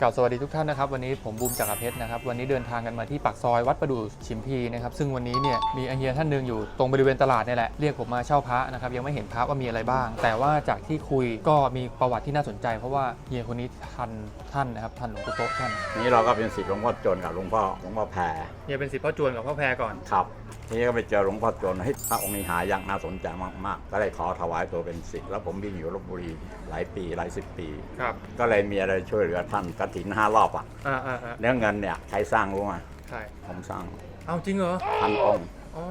กล่าวสวัสดีทุกท่านนะครับ วันนี้ผมบูมจากรเพชรนะครับ วันนี้เดินทางกันมาที่ปากซอยวัดประดู่ชิมพีนะครับ ซึ่งวันนี้เนี่ยมีอาเฮียท่านหนึ่งอยู่ตรงบริเวณตลาดเนี่ยแหละ เรียกผมมาเช่าพระนะครับ ยังไม่เห็นพระว่ามีอะไรบ้าง แต่ว่าจากที่คุยก็มีประวัติที่น่าสนใจ เพราะว่าเฮียคนนี้ทันท่านนะครับทันหลวงปู่โต๊ะท่าน นี่เราก็เป็นศิษย์หลวงพ่อโจนกับหลวงพ่อหลวงพ่อแพรเฮียเป็นศิษย์พ่อจวนกับพ่อแพรก่อน ครับ ทีนี้ก็ไปเจอหลวงพ่อโจนเฮ้ยพระองค์นี้หายากน่าสนใจมากๆ ก็เลยขอถวายตัวเป็นศิษย์แล้วผมวิ่งอยู่ลบบุรีหลายปีหลายสิบปี ครับ ก็เลยมีอะไรช่วยเหลือท่านกฐินห้ารอบอะอ่าอ่าอ่าแล้วเงินเนี่ยใครสร้างรู้ไหมใช่ผมสร้างเอาจริงเหรอ พันองค์ อ๋อ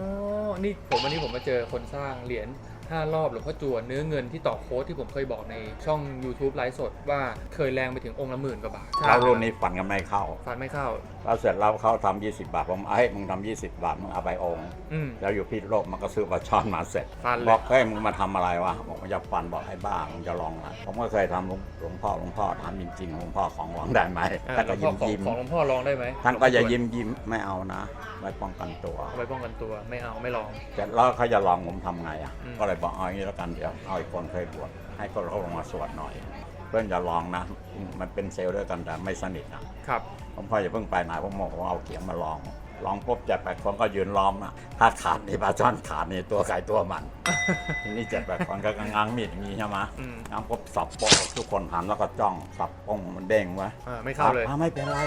นี่ผมวันนี้ผมมาเจอคนสร้างเหรียญ 5 รอบหลวงพ่อจวนเนื้อเงินที่ต่อโค้ดที่ผมเคยบอกในช่อง YouTube ไลฟ์สดว่าเคยแรงไปถึงองค์ละหมื่นกว่าบาทแล้วรุ่นนี้ฝันกันไม่เข้าฟันไม่เข้าแล้วเสร็จแล้วเขาทำ20 บาทผมเอ้ยมึงทำ20 บาทมึงเอาไปองค์อืม แล้วอยู่พี่โลกมันก็ซื้อปลาช่อนมาเสร็จฟันเลย บอกเฮ้ยมึงมาทำอะไรวะบอกมันจะฟันบอกไอ้บ้ามึงจะลองอะผมก็เคยทำหลวงหลวงพ่อหลวงพ่อทำจริงๆหลวงพ่อของลองได้ไหมอ่าท่านก็หลวยิ้งมพ่อของยิ้มของหลวงพ่อลองได้ไหมท่านก็จะยิ้มยิ้มไม่เอานะไว้ป้องกันตัว เอาไว้ป้องกันตัวไม่เอาไม่ลอง เสร็จแล้วเขาจะลองผมทำไงอะ อืม ก็เลยบอกเอาอย่างนี้แล้วกันเดี๋ยวเอาอีกคนเคยบวชให้คนเขาลงมาสวดหน่อย เพื่อนจะลองนะ มันเป็นเซลล์ด้วยกันแต่ไม่สนิทอะครับผมพ่ออย่าเพิ่งไปไหนผมบอกว่าเอาเขียงมาลอง ลองปุ๊บเจ็ดแปดคนก็ยืนล้อมอะถ้าขาดนี่ปลาช่อนขาดนี่ตัวใครตัวมันทีนี้เจ็ดแปดคนก็ง้างมีดอย่างนี้ใช่ไหมอืมง้างปุ๊บสับโป๊ะทุกคนหันแล้วก็จ้องสับปงมันเด้งไว้อ่าไม่เข้าเลยอ่ไม่เป็นไร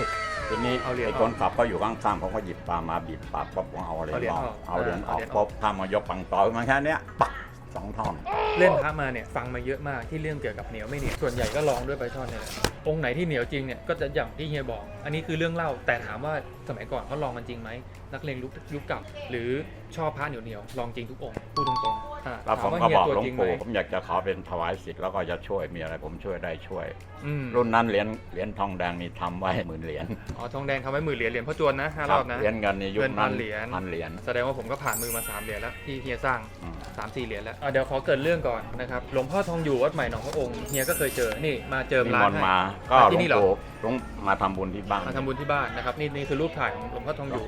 ทีนี้เอาเหรียญไอ้คนขับก็อยู่ข้างๆผมก็หยิบปลามาบีบปากปุ๊บผมเอาเหรียเอาเหรียญญออกออกเอาเหรียญออกเอาเหรียญออกปุ๊บถ้ามายกปังต่อขึ้นมาแค่เนี้ยปัก สองทอง เล่นพระมาเนี่ยฟังมาเยอะมากที่เรื่องเกี่ยวกับเหนียวไม่เหนียวส่วนใหญ่ก็ลองด้วยใบช่อนเนี่ยแหละองค์ไหนที่เหนียวจริงเนี่ยก็จะอย่างที่เฮียบอก อันนี้คือเรื่องเล่าแต่ถามว่า สมัยก่อนเขาลองกันจริงไหมนักเลงยุคยุคเก่าหรือชอบพระเหนียวเหนียวๆลองจริงทุกองค์พูดตรงๆอ่าแล้วผถามมว่าก็เฮียบอกตัวหลวงจริงไหมปู่ผมอยากจะขอเป็นถวายสิทธิ์แล้วก็จะช่วยมีอะไรผมช่วยได้ช่วย อืมรุ่นนั้นเหรียญเหรียญทองแดงนี่ทำไว้หมื่นเหรียญอ๋อทองแดงทำไว้หมื่นเหรียญเหรียญพ่อจวนนะห้ารอบนะ เหรียญเงินในยุคเงินพันั้นนเหรียญ พันเหรียญ แสดงว่าผมก็ผ่านมือมาสามเหรียญแล้วที่เฮียสร้างอืม สามสี่เหรียญแล้วอะเดี๋ยวขอเกริดเรื่องก่อนนะครับหลวงพ่อทองอยู่วัดใหม่หนองพระองค์เฮียก็เคยเจอนี่มาเจอนิร้ามนนต์ให้ มา ก็มาหลที่วงนี่เหรอปู่หลวง มาทำบุญที่บ้านมาทำบุญที่บ้านนะครับนี่นี่คือรูปถ่ายของหลวงพ่อทองอยู่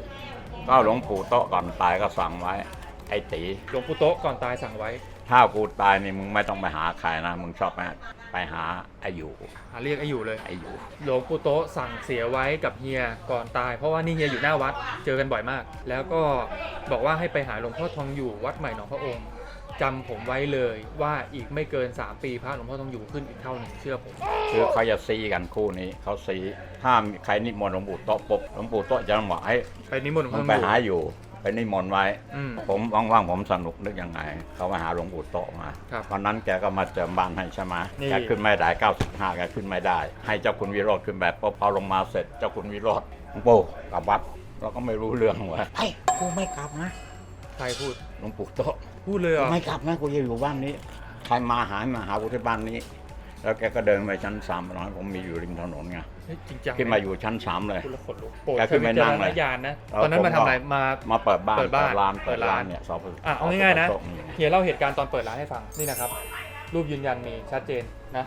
ก็หลวงปู่โต๊ะก่อนตายก็สั่งไว้ ไอ้ตีหลวงปู่โต๊ะก่อนตายสั่งไว้ถ้ากูตายนี่มึงไม่ต้องไปหาใครนะมึงชอบไปไปหาไอ้อยู่หาเรียกไอ้อยู่เลย ไอ้อยู่ หลวงปู่โต๊ะสั่งเสียไว้กับเฮียก่อนตาย เพราะว่านี่เฮียอยู่หน้าวัดเจอกันบ่อยมาก แล้วก็บอกว่าให้ไปหาหลวงพ่อทองอยู่วัดใหม่หนองพระองค์ จำผมไว้เลยว่าอีกไม่เกิน 3 ปีพระหลวงพ่อทองอยู่ขึ้นอีกเท่าหนึ่งเชื่อผมคือเขาจะซีกันคู่นี้เขาซีถ้ามีใครนิมนต์หลวงปู่โต๊ะปุ๊บหลวงปู่โต๊ะจะบอกให้ไปนิมนต์หลวงมึพ่องทองไปอยู่หาอยู่ ไปนิมนต์ไว้ อืม ผมว่างๆผมสนุกนึกยังไง เขามาหาหลวงปู่โตะมาครับวันนั้นแกก็มาเจิมบ้านให้ใช่ไหมนี่ แกขึ้นไม่ได้95แกขึ้นไม่ได้ ให้เจ้าคุณวิโรธขึ้นแบบพอพอลงมาเสร็จเจ้าคุณวิโรธหลวงปู่กลับวัดเราก็ไม่รู้เรื่องเว่าไอ้ยกูไม่กลับนะ ใครพูด หลวงปู่โตะ พูดเลยเหรอไม่กลับนะกูจะอยู่บ้านนี้ ใครมาหามาหากูที่บ้านนี้ แล้วแกก็เดินไปชั้นสามน้อยผมมีอยู่ริมถนนไงเฮ้ยจริงจังขึ้นมาอยู่ชั้นสามเลยพูดแล้วขนลุกโปรดแกขึ้นไปนั่งเลยใช้วิจารณญาณนะเออตอนนั้นผมมาทำอะไรก็มา มาเปิดบ้านเปิดบ้านร้านเปิเปิดดร้าร้านนเนี่ยสอบอะเอาง่ายๆนะโต๊นี่เฮียเล่าเหตุการณ์ตอนเปิดร้านให้ฟัง นี่นะครับ รูปยืนยันมีชัดเจนนะ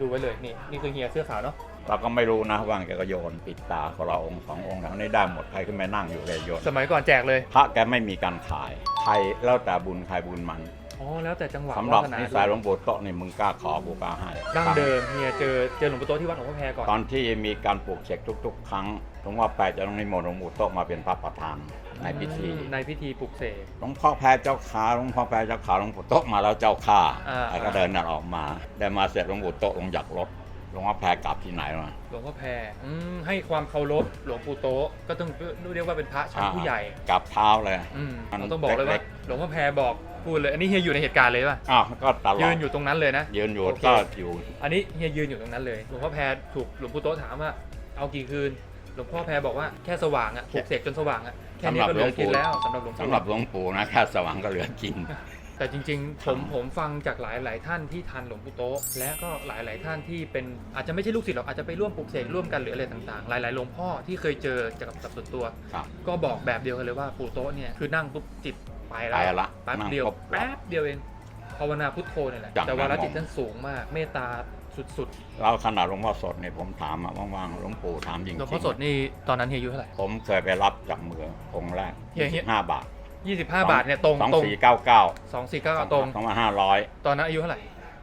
ดูไว้เลย นี่ นี่คือเฮียเสื้อขาวเนาะ เราก็ไม่รู้นะว่างแกก็โยนปิดตาของเราองค์สององค์แล้วนี่ได้หมดใครขึ้นไปนั่งอยู่แกโยนสมัยก่อนแจกเลยพระแกไม่มีการขายใครแล้วแต่บุญใครบุญมันอ๋อแล้วแต่จังหวะสำหรับวาสนานิสัยหลวงปู่โตะนี่มึงกล้าขอกูกล้าให้ดั้งเดิมเฮียเจอเจอหลวงปู่โตที่วัดหลวงพ่อแพรก่อนตอนที่มีการปลูกเสกทุก ๆ ครั้งหลวงพ่อแปะจะต้องนิมนต์หลวงปู่โตะมาเป็นพระประธานในพิธีอืมในพิธีปลุกเสกหลวงพ่อแพรเจ้าขาหลวงพ่อแพรเจ้าขาหลวงปู่โตะมาแล้วเจ้าข้าอ่าแล้วก็เดินนั่นออกมา ได้มาเสร็จหลวงปู่โตะลงจากรถ หลวงพ่อแพรกลับที่ไหนมา หลวงพ่อแพรอืมให้ความเคารพหลวงปู่โตก็ต้องเรียกว่าเป็นพระชั้นผู้ใหญ่กลับเท้าเลยอืมมันเราต้องบอกเลยเล็ว่ากหลวงพ่อแพรบอกพูดเลย อันนี้เฮียอยู่ในเหตุการณ์เลยป่ะอ้าวก็ตลอยืดนอยู่ตรงนั้นเลยนะยืนอยู่โอเคก็อยู่ อันนี้เฮียยืนอยู่ตรงนั้นเลยหลวงพ่อแพรถูกหลวงปู่โตถามว่า เอากี่คืนหลวงพ่อแพรบอกว่าแค่สว่างอะปลุกเสกจนสว่างอะแค่นี้ก็เหลือกินแล้วสำหรับหลวงสำปู่หรับหลวงปู่นะแค่สว่างก็เหลือกิน แต่จริงๆ ผมผมฟังจากหลายหลายท่านที่ทันหลวงปู่โตะและก็หลายหลายท่านที่เป็นอาจจะไม่ใช่ลูกศิษย์หรอกอาจจะไปร่วมปลุกเสกร่วมกันหรืออะไรต่างๆหลายหลายๆหลวงพ่อที่เคยเจอจากกับส่วนตัว ครับก็บอกแบบเดียวกันเลยว่าปู่โตะเนี่ยคือนั่งปุ๊บจิตไปแล้ไปวละแป๊บนั่งเดียวปุ๊บ แป๊บเดียวเองภาวนาพุทโธเนี่ยแหละจากแต่วาระนั้น จิตท่านสูงมากเมตตาสุดแล้วขนาดหลวงพ่อสดเนี่ยผมถามอะว่างๆหลวงปู่ถามจริงๆหลวงๆพ่อสดนี่ตอนนั้นเฮียอายุเท่าไหร่ ผมเคยไปรับจากมือองค์แรกเฮียเฮียห้าบาท 25บาทเนี่ยตรงสองตรงสี่เก้าเก้าสองสี่เก้าตรงสองพันห้าร้อยตอนนั้นอายุเท่าไหร่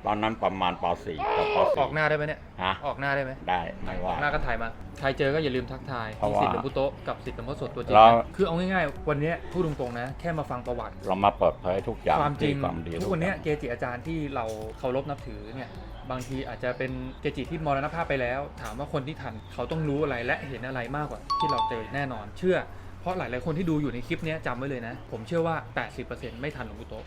ตอนนั้นประมาณป .4 กับปออกหน้าได้ไหมเนี่ย .4 ฮะออกหน้าได้ไหมได้ไม่อว่าอกหน้าก็ถ่ายมาใครเจอก็อย่าลืมทักทายเพราะที่ว่าสิทธิ์หลวงปู่โตะกับสิทธิ์หลวงพ่อสดตัวจริงแล้วนะคือเอาง่ายๆ วันเนี้ยพูดตรงๆนะ แค่มาฟังประวัติ เรามาเปิดเผยทุกอย่างความจริงที่ความดีทุกวันเนี้ยเกจิอาจารย์ที่เราเคารพนับถือเนี่ยบางทีอาจจะเป็นเกจิที่มรณภาพไปแล้ว ถามว่าคนที่ทันเขาต้องรู้อะไรและเห็นอะไรมากกว่าที่เราเจอแน่นอนเชื่อ เพราะหลาย ๆ คนที่ดูอยู่ในคลิปเนี้ยจำไว้เลยนะ ผมเชื่อว่า 80%ไม่ทันหลวงปู่โตะ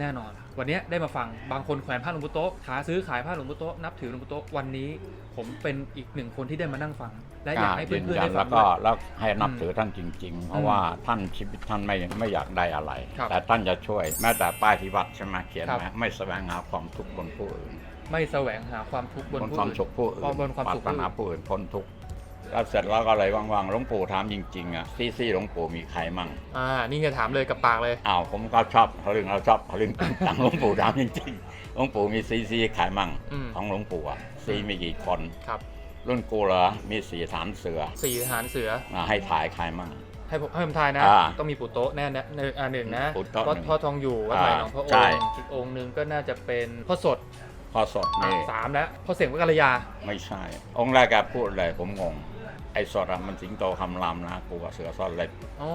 แน่นอน วันเนี้ยได้มาฟังบางคนแขวนผ้าหลวงปู่โตะขาซื้อขายผ้าหลวงปู่โตะนับถือหลวงปู่โตะวันนี้ผมเป็นอีกหนึ่งคนที่ได้มานั่งฟัง และอยากให้เพื่อนๆยืได้นฟัแล้งวด้ก็วยแล้วให้นับถือท่านจริง ๆ เพอืราะมว่าท่านชีวิตท่านไม่ไม่อยากได้อะไรครับแต่ท่านจะช่วยแม้แต่ป้ายที่วัดใช่ไหมเขียนครับไหมไม่แสวงหาความทุกข์บนผู้อื่นไม่แสวงหาความทุกข์บบนนผู้ความอื่นสุขผู้อื่นบนความสุขปรารถนาผู้อื่นพ้นทุกข์ แล้วเสร็จแล้วก็เลยว่างๆหลวงปู่ถามจริงๆอะซี่ซี่หลวงปู่มีใครมั่งอ่า นี่จะถามเลยกับปากเลย อ้าวผมก็ชอบพลึงเราชอบพลึงตังหลวงปู่ถามจริงๆหลวงปู่มีซีซีใครมั่งอืม ของหลวงปู่อะซีมีกี่คนครับรุ่นกูเหรอมีสีฐานเสือสี่ทหารเสือ มาให้ถ่ายใครมั่ง ให้ผมให้ผมทายนะ อ่าต้องมีปู่โต๊ะแน่นะหนึ่งอ่าหนึ่งนะปู่โต๊ะพ่อหนึ่งพ่อทองอยู่วัดใหม่หนองพระอใช่งค์อีกองค์หนึ่งก็น่าจะเป็นพ่อสดพอสดอะนี่สามแล้วพ่อเสียงวัดกัลยา ไม่ใช่ องค์แรกแกพูดเลยผมงง ไอ้สดอะมันสิงโตคำรามนะกูกับเสือซ่อนเล็บอ๋อ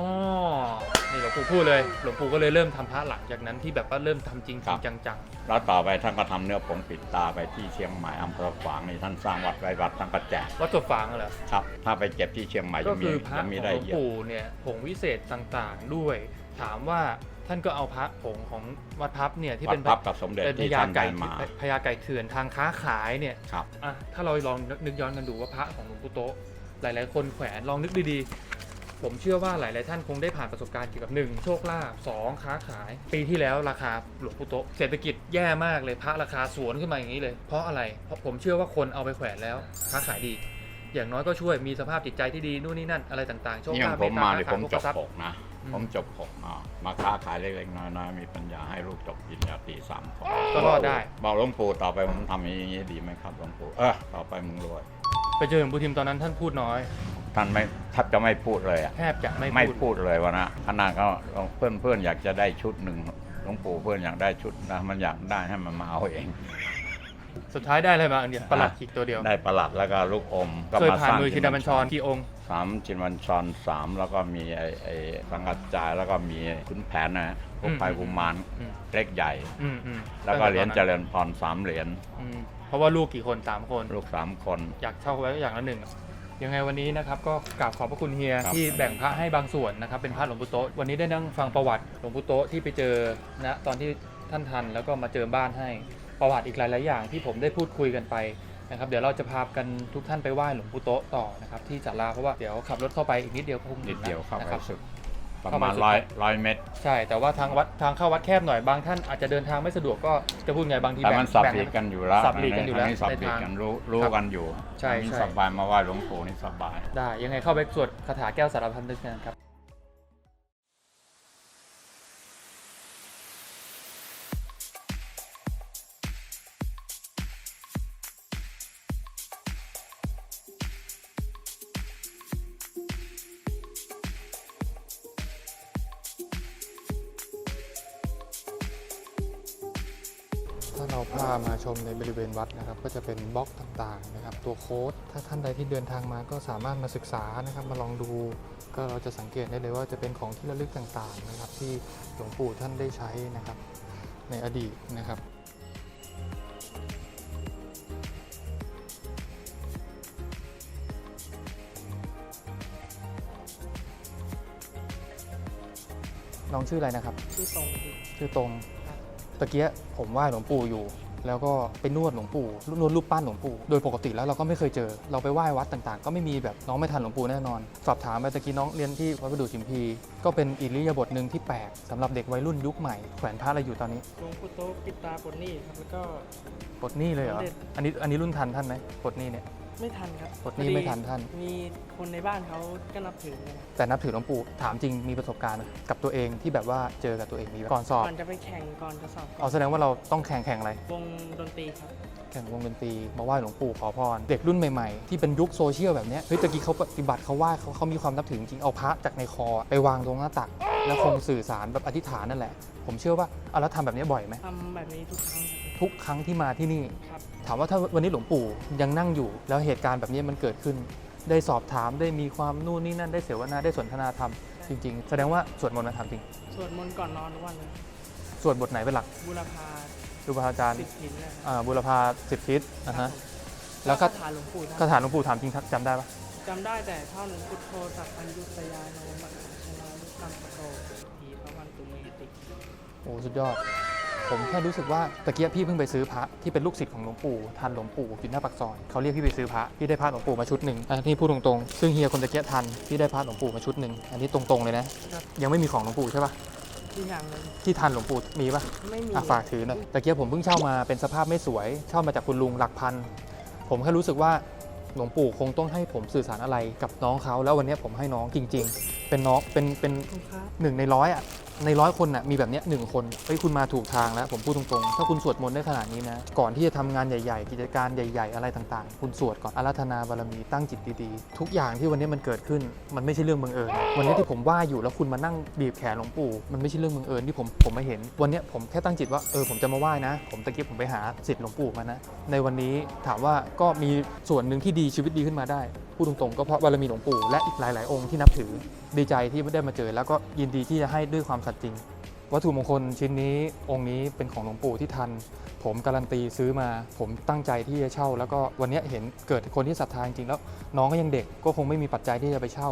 นี่หลวงปู่พูดเลย หลวงปู่ก็เลยเริ่มทำพระหลังจากนั้นที่แบบว่าเริ่มทำจริงจครัริบงจังแล้วต่อไปท่านก็ทำเนื้อผงปิดตาไปที่เชียงใหม่อำเภอฝางนี่ท่านสร้างวัดไว้วัดท่านก็แจกๆวัดตัวฝางเหรอ ครับ ถ้าไปเก็บที่เชียงใหม่ก็จะมีคือพระจะขมีองได้หลวงเยอะปู่เนี่ยผงวิเศษต่างๆด้วย ถามว่าท่านก็เอาพระผงของวัดพับเนี่ยที่วัเป็ดนพับกับสมเด็จเป็นพที่ญาท่านไก่ได้มาพญาไก่เถื่อนทางค้าขายเนี่ยครับ อะถ้าเราลองนึกย้อนกันดูว่าพระของหลวงปู่โตะ หลาย ๆ คนแขวนลองนึกดีๆ ผมเชื่อว่าหลาย ๆ ท่านคงได้ผ่านประสบการณ์เกี่ยวกับ 1 โชคลาภสองค้าขาย ปีที่แล้วราคาหลวงปู่โตะเศรษฐกิจแย่มากเลยพระราคาสวนขึ้นมาอย่างนี้เลย เพราะอะไรเพราะผมเชื่อว่าคนเอาไปแขวนแล้วค้าขายดี อย่างน้อยก็ช่วยมีสภาพจิตใจที่ดีนู่นนี่นั่นอะไรต่างๆโชคนี่อลาย่างภผมมาเตเนี่ยค้ผมโภจคบทรัพย์หกนะอืมผมจบหกอะมาค้าขายเล็กๆน้อยๆมีปัญญาให้ลูกจบปริญญาตรีสามคนก็รอดได้ บอกหลวงปู่ต่อไปผมทำอย่างนี้ดีไหมครับหลวงปู่เออต่อไปมึงรวย ไปเจอหลวงปู่ทิมตอนนั้นท่านพูดน้อย ท่านไม่แทบจะไม่พูดเลยอะแทบจะไม่ไม่พูดพูดเลยวันนะขนาดก็เพื่อนเพื่อนๆอยากจะได้ชุดหนึ่งหลวงปู่เพื่อนอยากได้ชุดนะมันอยากได้ให้มันมาเอาเอง สุดท้ายได้อะไรมาอันเดียวประหลัดขีกตัวเดียว ได้ประหลัดแล้วก็ลูกอมก็เคยมาผ่านสร้างมือชินบัญชรกี่องค์สามจินบัญชรสามแล้วก็มีไอ้ไอ้สังกัดจายแล้วก็มีขุนแผนนะพวกอืมไปกุมารอืมเล็กใหญ่อืมอืมแล้วก็เหรียญเจตั้งแต่ตอนนั้นริญพรสามเหรียญอืมเพ ราะว่าลูกกี่คนสามคน ลูกสามคน อยากเช่าไว้อย่างละหนึ่งยังไงวันนี้นะครับก็กราบขอบพระคุณเฮียครับ ที่แบ่งพระให้บางส่วนนะครับเป็นพระหลวงปู่โตะวันนี้ได้นั่งฟังประวัติหลวงปู่โตะที่ไปเจอนะตอนที่ท่านทันแล้วก็มาเจอบ้านให้ประวัติอีกหลายๆอย่างที่ผมได้พูดคุยกันไปนะครับเดี๋ยวเราจะพากันทุกท่านไปไหว้หลวงปู่โตะต่อนะครับที่จัดลาเพราะว่าเดี๋ยวขับรถเข้าไปอีกนิดเดียวก็คงถึนิดงเดียวเข้านะไปครับสุด ประเข้าไปมาณสุดร้อยร้อยเมตร ใช่ แต่ว่าทางวัดทางเข้าวัดแคบหน่อยบางท่านอาจจะเดินทางไม่สะดวกก็จะพูดไงบางทีแต่แบ่งมันสับแบ่งหลีกกันอยู่แล้วสับหลีกกันอยู่แล้วนนี้สับหลีกในทางกันรู้รู้ครับกันอยู่ใช่อันนี้ใช่ สบายมาไหว้หลวงปู่นี่สบาย ได้ยังไงเข้าไปสวดคาถาแก้วสารพันนึกนะครับ ถ้าเราพามาชมในบริเวณวัดนะครับ ก็จะเป็นบล็อกต่างๆนะครับ ตัวโค้ดถ้าท่านใดที่เดินทางมาก็สามารถมาศึกษานะครับ มาลองดูก็เราจะสังเกตได้เลยว่าจะเป็นของที่ระลึกต่างๆนะครับ ที่หลวงปู่ท่านได้ใช้นะครับ ในอดีตนะครับน้องชื่ออะไรนะครับที่ตรงที่ชื่อตรง ตะเกียผมไหว้หลวงปู่อยู่ แล้วก็ไปนวดหลวงปู่นวดรูปปั้นหลวงปู่โดยปกติแล้วเราก็ไม่เคยเจอ เราไปไหว้วัดต่างๆ ก็ไม่มีแบบน้องไม่ทันหลวงปู่แน่นอน สอบถามไปตะกี้น้องเรียนที่วัดประดู่ชิมพี ก็เป็นอิริยาบถหนึ่งที่แปลกสำหรับเด็กวัยรุ่นยุคใหม่แขวนพระอะไรอยู่ตอนนี้หลวงปู่โตะปิดตาปลดหนี้ครับแล้วก็ ปลดหนี้เลยเหรอสมเด็จ อันนี้อันนี้รุ่นทันท่านไหมปลดหนี้เนี่ย ไม่ทันครับปลดหนี้พอไม่ทันท่าน มีคนในบ้านเขาก็นับถือกันแต่นับถือหลวงปู่ถามจริงมีประสบการณ์ไหมกับตัวเองที่แบบว่าเจอกับตัวเองมีไหมก่อนสอบก่อนจะไปแข่งก่อนจะสอบก่เอาอนแสดงว่าเราต้องแข่งแข่งอะไร วงดนตรีครับ แข่งวงดนตรีมาไหว้หลวงปู่ขอพร เด็กรุ่นใหม่ๆ ที่เป็นยุคโซเชียลแบบเนี้ยเฮ้ยตะกี้เขาปฏิบัติเขาไหว้เขาเขามีความนับถือจริงๆเอาพระจากในคอ ไปวางตรงหน้าตัก แล้วคงสื่อสารแบบอธิษฐานนั่นแหละ ผมเชื่อว่าเอาแล้วทำแบบนี้บ่อยไหม ทำแบบนี้ทุกครั้งครับ ทุกครั้งที่มาที่นี่ครับถามว่าถ้าวันนี้หลวงปู่ยังนั่งอยู่ แล้วเหตุการณ์แบบนี้มันเกิดขึ้น ได้สอบถามได้มีความนู่นนี่นั่นได้เสวนาได้สนทนาธรรมจริง ๆ แสดงว่าสวดมนต์มาทำจริง สวดมนต์ก่อนนอนทุกวันเลยสวดบทไหนเป็นหลักบุรพาดูพระอาจารย์สิบทิศนะครับอ่าบุรพาสิบทิศนะฮะครับผมแล้วก็คาถาหลวงปู่คาถาหลวงปู่ถามจริงจำได้ปะจำได้แต่ท่อนพุทโธสัพพัญญุตยาโนมัคคชนาลุกัมปะโตทีพระวันตุเมติโอ้สุดยอด ผมแค่รู้สึกว่าตะเกียบพี่เพิ่งไปซื้อพระที่เป็นลูกศิษย์ของหลวงปู่ทันหลวงปู่อยู่หน้าปากซอยเขาเรียกพี่ไปซื้อพระพี่ได้พระหลวงปู่มาชุดหนึ่งอันนี้พูดตรงๆซึ่งเฮียคนตะเกียบทันพี่ได้พระหลวงปู่มาชุดหนึ่งอันนี้ตรงๆเลยนะครับยังไม่มีของหลวงปู่ใช่ปะที่อย่างเลยที่ทันหลวงปู่มีปะไม่มีอะฝากถือหน่อยตะเกียบผมเพิ่งเช่ามาเป็นสภาพไม่สวย เช่ามาจากคุณลุงหลักพันผมแค่รู้สึกว่า หลวงปู่คงต้องให้ผมสื่อสารอะไรกับน้องเขาแล้ววันนี้ผมให้น้องจริง ๆ เป็นน้องเป็นเป็นขอบคุณครับหนึ่งในร้อยอะในร้อยคนอะมีแบบเนี้ยหนึ่งคนเฮ้ยคุณมาถูกทางแล้ว ผมพูดตรงๆ ถ้าคุณสวดมนต์ได้ขนาดนี้นะ ก่อนที่จะทำงานใหญ่ๆ กิจการใหญ่ ๆ อะไรต่างๆ คุณสวดก่อนอาราธนาบารมีตั้งจิตดีๆ ทุกอย่างที่วันนี้มันเกิดขึ้น มันไม่ใช่เรื่องบังเอิญวันนี้ที่ผมว่าอยู่แล้วคุณมานั่งบีบแขนหลวงปู่มันไม่ใช่เรื่องบังเอิญที่ผมผมมาเห็น วันนี้ผมแค่ตั้งจิตว่าเออผมจะมาไหว้นะ ผมตะกี้ผมไปหาสิทธิ์หลวงปู่มานะในวันนี้ถามว่าก็มีส่วนหนึ่งที่ดีชีวิตดีขึ้นมาได้ พูดตรงๆ ก็เพราะบารมีหลวงปู่และอีกหลาย ๆ องค์ที่นับถือดีใจที่ได้มาเจอ แล้วก็ยินดีที่จะให้ด้วยความสัตย์จริง วัตถุมงคลชิ้นนี้องค์นี้เป็นของหลวงปู่ที่ทัน ผมการันตีซื้อมา ผมตั้งใจที่จะเช่า แล้วก็วันนี้เห็นเกิดคนที่ศรัทธาจริงๆแล้ว น้องก็ยังเด็กก็คงไม่มีปัจจัยที่จะไปเช่า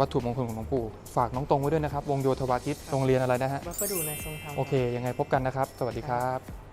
วัตถุมงคลของหลวงปู่ฝากน้องตรงไว้ด้วยนะครับวงโยธวาทิตโรงเรียนอะไรนะฮะวัดประดูในทรงธรรมโอเค ยังไงพบกันนะครับ สวัสดีครับ